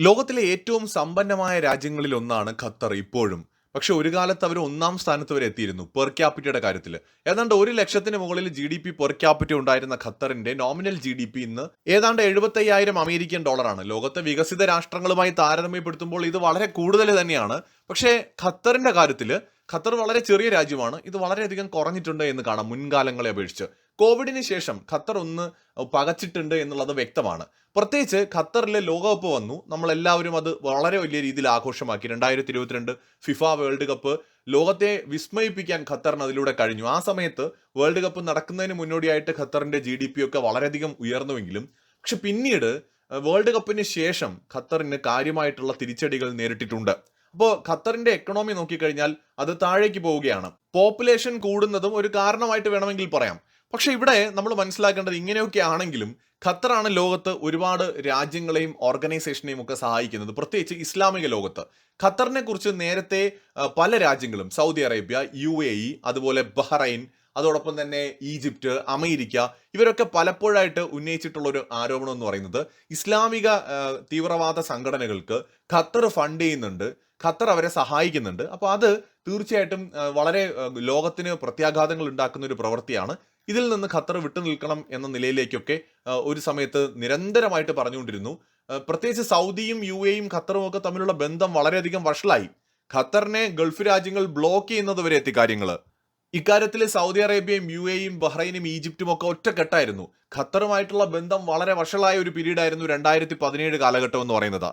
ലോകത്തിലെ ഏറ്റവും സമ്പന്നമായ രാജ്യങ്ങളിൽ ഒന്നാണ് ഖത്തർ ഇപ്പോഴും. പക്ഷെ ഒരു കാലത്ത് അവർ ഒന്നാം സ്ഥാനത്ത് വരെ എത്തിയിരുന്നു പെർ ക്യാപിറ്റയുടെ കാര്യത്തിൽ ഏതാണ്ട് ഒരു ലക്ഷത്തിന് മുകളിൽ G D P per capita ഉണ്ടായിരുന്ന ഖത്തറിന്റെ നോമിനൽ ജി ഡി പി ഇന്ന് ഏതാണ്ട് എഴുപത്തയ്യായിരം അമേരിക്കൻ ഡോളറാണ്. ലോകത്തെ വികസിത രാഷ്ട്രങ്ങളുമായി താരതമ്യപ്പെടുത്തുമ്പോൾ ഇത് വളരെ കൂടുതൽ തന്നെയാണ്. പക്ഷേ ഖത്തറിന്റെ കാര്യത്തിൽ ഖത്തർ വളരെ ചെറിയ രാജ്യമാണ് ഇത് വളരെയധികം കുറഞ്ഞിട്ടുണ്ട് എന്ന് കാണാം മുൻകാലങ്ങളെ അപേക്ഷിച്ച്. കോവിഡിന് ശേഷം ഖത്തർ ഒന്ന് പകച്ചിട്ടുണ്ട് എന്നുള്ളത് വ്യക്തമാണ്. പ്രത്യേകിച്ച് ഖത്തറിലെ ലോകകപ്പ് വന്നു. നമ്മളെല്ലാവരും അത് വളരെ വലിയ രീതിയിൽ ആഘോഷമാക്കി. രണ്ടായിരത്തി ഇരുപത്തിരണ്ട് ഫിഫ വേൾഡ് കപ്പ് ലോകത്തെ വിസ്മയിപ്പിക്കാൻ ഖത്തറിന് അതിലൂടെ കഴിഞ്ഞു. ആ സമയത്ത് വേൾഡ് കപ്പ് നടക്കുന്നതിന് മുന്നോടിയായിട്ട് ഖത്തറിന്റെ ജി ഡി പി ഒക്കെ വളരെയധികം ഉയർന്നുവെങ്കിലും പക്ഷെ പിന്നീട് വേൾഡ് കപ്പിന് ശേഷം ഖത്തറിന് കാര്യമായിട്ടുള്ള തിരിച്ചടികൾ നേരിട്ടിട്ടുണ്ട്. അപ്പോൾ ഖത്തറിന്റെ എക്കണോമി നോക്കിക്കഴിഞ്ഞാൽ അത് താഴേക്ക് പോവുകയാണ്. പോപ്പുലേഷൻ കൂടുന്നതും ഒരു കാരണമായിട്ട് വേണമെങ്കിൽ പറയാം. പക്ഷെ ഇവിടെ നമ്മൾ മനസ്സിലാക്കേണ്ടത് ഇങ്ങനെയൊക്കെ ആണെങ്കിലും ഖത്തറാണ് ലോകത്ത് ഒരുപാട് രാജ്യങ്ങളെയും ഓർഗനൈസേഷനെയും ഒക്കെ സഹായിക്കുന്നത്. പ്രത്യേകിച്ച് ഇസ്ലാമിക ലോകത്ത്. ഖത്തറിനെ കുറിച്ച് നേരത്തെ പല രാജ്യങ്ങളും സൗദി അറേബ്യ യു അതുപോലെ ബഹ്റൈൻ അതോടൊപ്പം തന്നെ ഈജിപ്റ്റ് അമേരിക്ക ഇവരൊക്കെ പലപ്പോഴായിട്ട് ഉന്നയിച്ചിട്ടുള്ള ഒരു ആരോപണം എന്ന് പറയുന്നത് ഇസ്ലാമിക തീവ്രവാദ സംഘടനകൾക്ക് ഖത്തർ ഫണ്ട് ചെയ്യുന്നുണ്ട് ഖത്തർ അവരെ സഹായിക്കുന്നുണ്ട്. അപ്പോൾ അത് തീർച്ചയായിട്ടും വളരെ ലോകത്തിന് പ്രത്യാഘാതങ്ങൾ ഉണ്ടാക്കുന്ന ഒരു പ്രവൃത്തിയാണ് ഇതിൽ നിന്ന് ഖത്തർ വിട്ടു നിൽക്കണം എന്ന നിലയിലേക്കൊക്കെ ഒരു സമയത്ത് നിരന്തരമായിട്ട് പറഞ്ഞുകൊണ്ടിരുന്നു. പ്രത്യേകിച്ച് സൗദിയും യു എയും ഖത്തറും ഒക്കെ തമ്മിലുള്ള ബന്ധം വളരെയധികം വഷളായി. ഖത്തറിനെ ഗൾഫ് രാജ്യങ്ങൾ ബ്ലോക്ക് ചെയ്യുന്നത് വരെ എത്തി കാര്യങ്ങൾ ഇക്കാര്യത്തിൽ സൗദി അറേബ്യയും യു എയും ബഹ്റൈനും ഈജിപ്തും ഒക്കെ ഒറ്റക്കെട്ടായിരുന്നു. ഖത്തറുമായിട്ടുള്ള ബന്ധം വളരെ വഷളായ ഒരു പീരീഡ് ആയിരുന്നു രണ്ടായിരത്തി പതിനേഴ് കാലഘട്ടം എന്ന് പറയുന്നത്.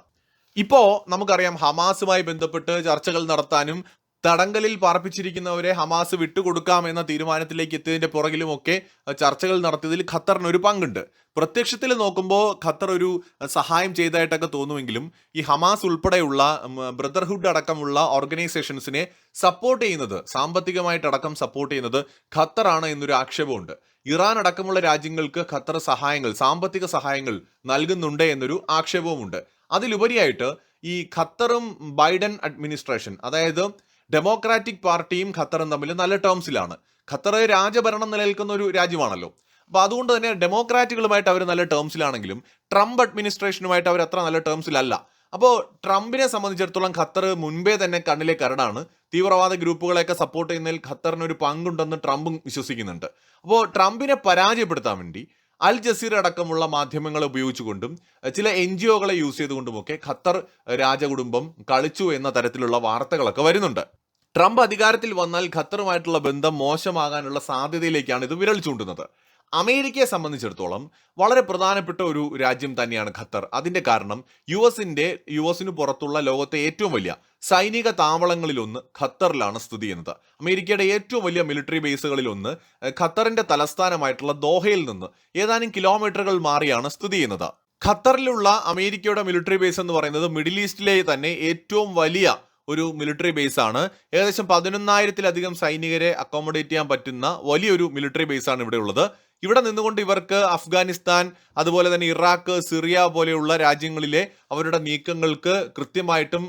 ഇപ്പോ നമുക്കറിയാം ഹമാസുമായി ബന്ധപ്പെട്ട് ചർച്ചകൾ നടത്താനും തടങ്കലിൽ പാർപ്പിച്ചിരിക്കുന്നവരെ ഹമാസ് വിട്ടുകൊടുക്കാം എന്ന തീരുമാനത്തിലേക്ക് എത്തിയതിന്റെ പുറകിലുമൊക്കെ ചർച്ചകൾ നടത്തിയതിൽ ഖത്തറിന് ഒരു പങ്കുണ്ട്. പ്രത്യക്ഷത്തിൽ നോക്കുമ്പോൾ ഖത്തർ ഒരു സഹായം ചെയ്തതായിട്ടൊക്കെ തോന്നുമെങ്കിലും ഈ ഹമാസ് ഉൾപ്പെടെയുള്ള ബ്രദർഹുഡ് അടക്കമുള്ള ഓർഗനൈസേഷൻസിനെ സപ്പോർട്ട് ചെയ്യുന്നത് സാമ്പത്തികമായിട്ടടക്കം സപ്പോർട്ട് ചെയ്യുന്നത് ഖത്തറാണ് എന്നൊരു ആക്ഷേപമുണ്ട്. ഇറാൻ അടക്കമുള്ള രാജ്യങ്ങൾക്ക് ഖത്തർ സഹായങ്ങൾ സാമ്പത്തിക സഹായങ്ങൾ നൽകുന്നുണ്ട് എന്നൊരു ആക്ഷേപവുമുണ്ട്. അതിലുപരിയായിട്ട് ഈ ഖത്തറും ബൈഡൻ അഡ്മിനിസ്ട്രേഷൻ അതായത് ഡെമോക്രാറ്റിക് പാർട്ടിയും ഖത്തറും തമ്മിൽ നല്ല ടേംസിലാണ്. ഖത്തർ രാജഭരണം നിലനിൽക്കുന്ന ഒരു രാജ്യമാണല്ലോ. അപ്പൊ അതുകൊണ്ട് തന്നെ ഡെമോക്രാറ്റുകളുമായിട്ട് അവർ നല്ല ടേംസിലാണെങ്കിലും ട്രംപ് അഡ്മിനിസ്ട്രേഷനുമായിട്ട് അവർ അത്ര നല്ല ടേംസിലല്ല. അപ്പോൾ ട്രംപിനെ സംബന്ധിച്ചിടത്തോളം ഖത്തർ മുൻപേ തന്നെ കണ്ണിലെ കരടാണ്. തീവ്രവാദ ഗ്രൂപ്പുകളെയൊക്കെ സപ്പോർട്ട് ചെയ്യുന്നതിൽ ഖത്തറിന് ഒരു പങ്കുണ്ടെന്ന് ട്രംപും വിശ്വസിക്കുന്നുണ്ട്. അപ്പോൾ ട്രംപിനെ പരാജയപ്പെടുത്താൻ വേണ്ടി അൽ ജസീർ അടക്കമുള്ള മാധ്യമങ്ങളെ ഉപയോഗിച്ചുകൊണ്ടും ചില എൻ ജി ഒകളെ യൂസ് ചെയ്തുകൊണ്ടുമൊക്കെ ഖത്തർ രാജകുടുംബം കളിച്ചു എന്ന തരത്തിലുള്ള വാർത്തകളൊക്കെ വരുന്നുണ്ട്. ട്രംപ് അധികാരത്തിൽ വന്നാൽ ഖത്തറുമായിട്ടുള്ള ബന്ധം മോശമാകാനുള്ള സാധ്യതയിലേക്കാണ് ഇത് വിരൽ ചൂണ്ടുന്നത്. അമേരിക്കയെ സംബന്ധിച്ചിടത്തോളം വളരെ പ്രധാനപ്പെട്ട ഒരു രാജ്യം തന്നെയാണ് ഖത്തർ. അതിന്റെ കാരണം യു എസിന്റെ യു എസിന് പുറത്തുള്ള ലോകത്തെ ഏറ്റവും വലിയ സൈനിക താവളങ്ങളിലൊന്ന് ഖത്തറിലാണ് സ്ഥിതി ചെയ്യുന്നത്. അമേരിക്കയുടെ ഏറ്റവും വലിയ മിലിറ്ററി ബേസുകളിലൊന്ന് ഖത്തറിന്റെ തലസ്ഥാനമായിട്ടുള്ള ദോഹയിൽ നിന്ന് ഏതാനും കിലോമീറ്ററുകൾ മാറിയാണ് സ്ഥിതി ചെയ്യുന്നത്. ഖത്തറിലുള്ള അമേരിക്കയുടെ മിലിറ്ററി ബേസ് എന്ന് പറയുന്നത് മിഡിൽ ഈസ്റ്റിലെ തന്നെ ഏറ്റവും വലിയ ഒരു മിലിറ്ററി ബേസ് ആണ്. ഏകദേശം പതിനൊന്നായിരത്തിലധികം സൈനികരെ അക്കോമഡേറ്റ് ചെയ്യാൻ പറ്റുന്ന വലിയൊരു മിലിറ്ററി ബേസ് ആണ് ഇവിടെ ഉള്ളത്. ഇവിടെ നിന്നുകൊണ്ട് ഇവർക്ക് അഫ്ഗാനിസ്ഥാൻ അതുപോലെ തന്നെ ഇറാഖ് സിറിയ പോലെയുള്ള രാജ്യങ്ങളിലെ അവരുടെ നീക്കങ്ങൾക്ക് കൃത്യമായിട്ടും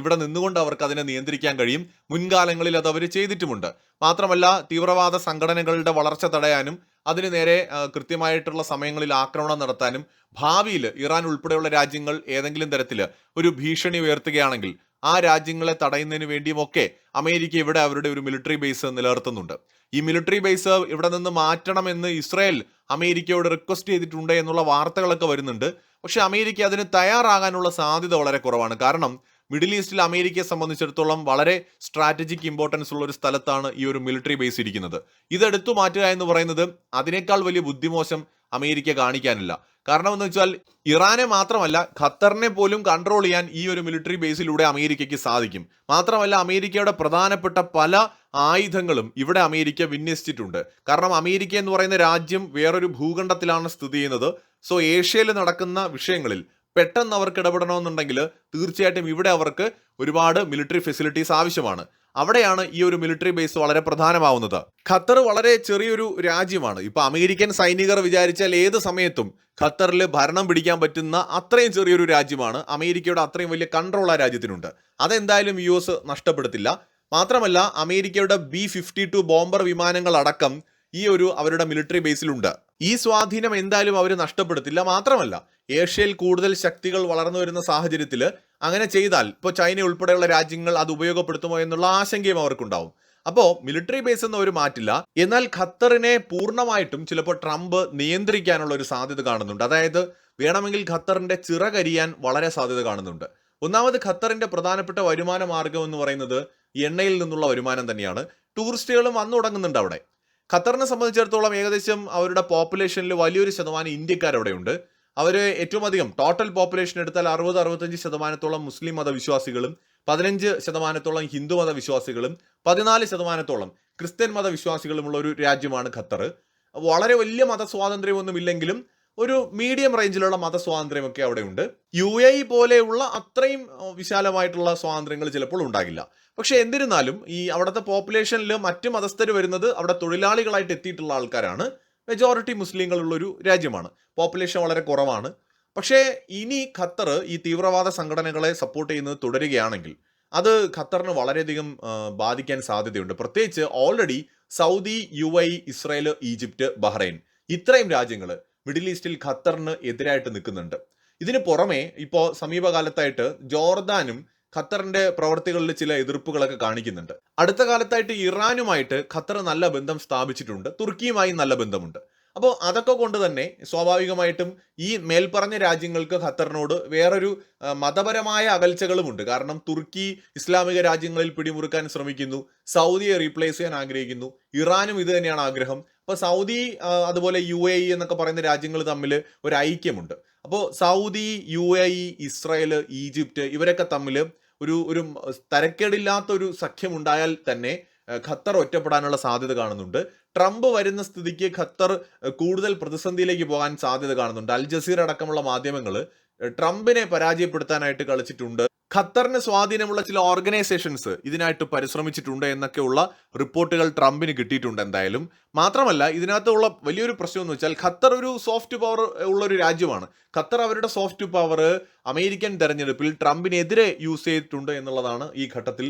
ഇവിടെ നിന്നുകൊണ്ട് അവർക്ക് അതിനെ നിയന്ത്രിക്കാൻ കഴിയും. മുൻകാലങ്ങളിൽ അത് അവർ ചെയ്തിട്ടുമുണ്ട്. മാത്രമല്ല തീവ്രവാദ സംഘടനകളുടെ വളർച്ച തടയാനും അതിന് നേരെ കൃത്യമായിട്ടുള്ള സമയങ്ങളിൽ ആക്രമണം നടത്താനും ഭാവിയിൽ ഇറാൻ ഉൾപ്പെടെയുള്ള രാജ്യങ്ങൾ ഏതെങ്കിലും തരത്തിൽ ഒരു ഭീഷണി ഉയർത്തുകയാണെങ്കിൽ ആ രാജ്യങ്ങളെ തടയുന്നതിന് വേണ്ടിയുമൊക്കെ അമേരിക്ക ഇവിടെ അവരുടെ ഒരു മിലിറ്ററി ബേസ് നിലനിർത്തുന്നുണ്ട്. ഈ മിലിറ്ററി ബേസ് ഇവിടെ നിന്ന് മാറ്റണമെന്ന് ഇസ്രായേൽ അമേരിക്കയോട് റിക്വസ്റ്റ് ചെയ്തിട്ടുണ്ട് എന്നുള്ള വാർത്തകളൊക്കെ വരുന്നുണ്ട്. പക്ഷെ അമേരിക്ക അതിന് തയ്യാറാകാനുള്ള സാധ്യത വളരെ കുറവാണ്. കാരണം മിഡിൽ ഈസ്റ്റിൽ അമേരിക്കയെ സംബന്ധിച്ചിടത്തോളം വളരെ സ്ട്രാറ്റജിക് ഇമ്പോർട്ടൻസ് ഉള്ള ഒരു സ്ഥലത്താണ് ഈ ഒരു മിലിറ്ററി ബേസ് ഇരിക്കുന്നത്. ഇതെടുത്തു മാറ്റുക എന്ന് പറയുന്നത് അതിനേക്കാൾ വലിയ ബുദ്ധിമോശം അമേരിക്ക കാണിക്കാനില്ല. കാരണം എന്ന് വെച്ചാൽ ഇറാനെ മാത്രമല്ല ഖത്തറിനെ പോലും കൺട്രോൾ ചെയ്യാൻ ഈ ഒരു മിലിറ്ററി ബേസിലൂടെ അമേരിക്കയ്ക്ക് സാധിക്കും. മാത്രമല്ല അമേരിക്കയുടെ പ്രധാനപ്പെട്ട പല ആയുധങ്ങളും ഇവിടെ അമേരിക്ക വിന്യസിച്ചിട്ടുണ്ട്. കാരണം അമേരിക്ക എന്ന് പറയുന്ന രാജ്യം വേറൊരു ഭൂഖണ്ഡത്തിലാണ് സ്ഥിതി ചെയ്യുന്നത്. സോ ഏഷ്യയിൽ നടക്കുന്ന വിഷയങ്ങളിൽ പെട്ടെന്ന് അവർക്ക് ഇടപെടണമെന്നുണ്ടെങ്കിൽ തീർച്ചയായിട്ടും ഇവിടെ അവർക്ക് ഒരുപാട് മിലിറ്ററി ഫെസിലിറ്റീസ് ആവശ്യമാണ്. അവിടെയാണ് ഈ ഒരു മിലിറ്ററി ബേസ് വളരെ പ്രധാനമാവുന്നത്. ഖത്തർ വളരെ ചെറിയൊരു രാജ്യമാണ്. ഇപ്പൊ അമേരിക്കൻ സൈനികർ വിചാരിച്ചാൽ ഏത് സമയത്തും ഖത്തറിൽ ഭരണം പിടിക്കാൻ പറ്റുന്ന അത്രയും ചെറിയൊരു രാജ്യമാണ്. അമേരിക്കയുടെ അത്രയും വലിയ കൺട്രോൾ ആ രാജ്യത്തിനുണ്ട്. അതെന്തായാലും യു എസ് നഷ്ടപ്പെടുത്തില്ല. മാത്രമല്ല അമേരിക്കയുടെ ബി ഫിഫ്റ്റി ടു ബോംബർ വിമാനങ്ങൾ അടക്കം ഈ ഒരു അവരുടെ മിലിറ്ററി ബേസിലുണ്ട് ഈ സ്വാധീനം എന്തായാലും അവർ നഷ്ടപ്പെടുത്തില്ല. മാത്രമല്ല ഏഷ്യയിൽ കൂടുതൽ ശക്തികൾ വളർന്നു വരുന്ന സാഹചര്യത്തിൽ അങ്ങനെ ചെയ്താൽ ഇപ്പോൾ ചൈന ഉൾപ്പെടെയുള്ള രാജ്യങ്ങൾ അത് ഉപയോഗപ്പെടുത്തുമോ എന്നുള്ള ആശങ്കയും അവർക്കുണ്ടാവും. അപ്പോൾ മിലിറ്ററി ബേസ് അവർ മാറ്റില്ല. എന്നാൽ ഖത്തറിനെ പൂർണമായിട്ടും ചിലപ്പോൾ ട്രംപ് നിയന്ത്രിക്കാനുള്ള ഒരു സാധ്യത കാണുന്നുണ്ട്. അതായത് വേണമെങ്കിൽ ഖത്തറിന്റെ ചിറകരിയാൻ വളരെ സാധ്യത കാണുന്നുണ്ട്. ഒന്നാമത് ഖത്തറിന്റെ പ്രധാനപ്പെട്ട വരുമാന മാർഗം എന്ന് പറയുന്നത് എണ്ണയിൽ നിന്നുള്ള വരുമാനം തന്നെയാണ്. ടൂറിസ്റ്റുകളും വന്നു തുടങ്ങുന്നുണ്ട് അവിടെ. ഖത്തറിനെ സംബന്ധിച്ചിടത്തോളം ഏകദേശം അവരുടെ പോപ്പുലേഷനിൽ വലിയൊരു ശതമാനം ഇന്ത്യക്കാർ അവിടെയുണ്ട് അവർ ഏറ്റവും അധികം ടോട്ടൽ പോപ്പുലേഷൻ എടുത്താൽ അറുപത് അറുപത്തഞ്ച് ശതമാനത്തോളം മുസ്ലിം മതവിശ്വാസികളും പതിനഞ്ച് ശതമാനത്തോളം ഹിന്ദു മതവിശ്വാസികളും പതിനാല് ശതമാനത്തോളം ക്രിസ്ത്യൻ മതവിശ്വാസികളുമുള്ള ഒരു രാജ്യമാണ് ഖത്തർ. വളരെ വലിയ മതസ്വാതന്ത്ര്യമൊന്നും ഇല്ലെങ്കിലും ഒരു മീഡിയം റേഞ്ചിലുള്ള മതസ്വാതന്ത്ര്യമൊക്കെ അവിടെ ഉണ്ട് യു എ പോലെയുള്ള അത്രയും വിശാലമായിട്ടുള്ള സ്വാതന്ത്ര്യങ്ങൾ ചിലപ്പോൾ ഉണ്ടാകില്ല. പക്ഷെ എന്നിരുന്നാലും ഈ അവിടുത്തെ പോപ്പുലേഷനിൽ മറ്റ് മതസ്ഥർ വരുന്നത് അവിടെ തൊഴിലാളികളായിട്ട് എത്തിയിട്ടുള്ള ആൾക്കാരാണ്. മെജോറിറ്റി മുസ്ലിങ്ങളുള്ളൊരു രാജ്യമാണ്. പോപ്പുലേഷൻ വളരെ കുറവാണ്. പക്ഷേ ഇനി ഖത്തർ ഈ തീവ്രവാദ സംഘടനകളെ സപ്പോർട്ട് ചെയ്യുന്നത് തുടരുകയാണെങ്കിൽ അത് ഖത്തറിന് വളരെയധികം ബാധിക്കാൻ സാധ്യതയുണ്ട്. പ്രത്യേകിച്ച് already Saudi U I Israel Egypt Bahrain ഇത്രയും രാജ്യങ്ങൾ മിഡിൽ ഈസ്റ്റിൽ ഖത്തറിന് എതിരായിട്ട് നിൽക്കുന്നുണ്ട്. ഇതിന് പുറമെ ഇപ്പോൾ സമീപകാലത്തായിട്ട് ജോർദാനും ഖത്തറിന്റെ പ്രവർത്തികളിൽ ചില എതിർപ്പുകളൊക്കെ കാണിക്കുന്നുണ്ട്. അടുത്ത കാലത്തായിട്ട് ഇറാനുമായിട്ട് ഖത്തർ നല്ല ബന്ധം സ്ഥാപിച്ചിട്ടുണ്ട് തുർക്കിയുമായി നല്ല ബന്ധമുണ്ട്. അപ്പോൾ അതൊക്കെ കൊണ്ട് തന്നെ സ്വാഭാവികമായിട്ടും ഈ മേൽപ്പറഞ്ഞ രാജ്യങ്ങൾക്ക് ഖത്തറിനോട് വേറൊരു മതപരമായ അകൽച്ചകളുമുണ്ട്. കാരണം തുർക്കി ഇസ്ലാമിക രാജ്യങ്ങളിൽ പിടിമുറുക്കാൻ ശ്രമിക്കുന്നു സൗദിയെ റീപ്ലേസ് ചെയ്യാൻ ആഗ്രഹിക്കുന്നു ഇറാനും ഇത് തന്നെയാണ് ആഗ്രഹം. അപ്പോൾ സൗദി അതുപോലെ യു എ ഇ എന്നൊക്കെ പറയുന്ന രാജ്യങ്ങൾ തമ്മിൽ ഒരു ഐക്യമുണ്ട്. അപ്പോൾ Saudi U A E Israel Egypt ഇവരൊക്കെ തമ്മിൽ ഒരു ഒരു തരക്കേടില്ലാത്ത ഒരു സഖ്യം ഉണ്ടായാൽ തന്നെ ഖത്തർ ഒറ്റപ്പെടാനുള്ള സാധ്യത കാണുന്നുണ്ട്. ട്രംപ് വരുന്ന സ്ഥിതിക്ക് ഖത്തർ കൂടുതൽ പ്രതിസന്ധിയിലേക്ക് പോകാൻ സാധ്യത കാണുന്നുണ്ട്. അൽ ജസീർ അടക്കമുള്ള മാധ്യമങ്ങൾ ട്രംപിനെ പരാജയപ്പെടുത്താനായിട്ട് കളിച്ചിട്ടുണ്ട്. ഖത്തറിന് സ്വാധീനമുള്ള ചില ഓർഗനൈസേഷൻസ് ഇതിനായിട്ട് പരിശ്രമിച്ചിട്ടുണ്ട് എന്നൊക്കെയുള്ള റിപ്പോർട്ടുകൾ ട്രംപിന് കിട്ടിയിട്ടുണ്ട് എന്തായാലും. മാത്രമല്ല ഇതിനകത്തുള്ള വലിയൊരു പ്രശ്നം എന്ന് വെച്ചാൽ ഖത്തർ ഒരു സോഫ്റ്റ് പവർ ഉള്ള ഒരു രാജ്യമാണ്. ഖത്തർ അവരുടെ സോഫ്റ്റ് പവർ അമേരിക്കൻ തെരഞ്ഞെടുപ്പിൽ ട്രംപിനെതിരെ യൂസ് ചെയ്തിട്ടുണ്ട് എന്നുള്ളതാണ് ഈ ഘട്ടത്തിൽ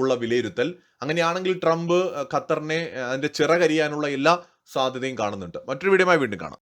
ഉള്ള വിലയിരുത്തൽ. അങ്ങനെയാണെങ്കിൽ ട്രംപ് ഖത്തറിനെ അതിന്റെ ചിറകരിയാനുള്ള എല്ലാ സാധ്യതയും കാണുന്നുണ്ട്. മറ്റൊരു വീഡിയോമായി വീണ്ടും കാണാം.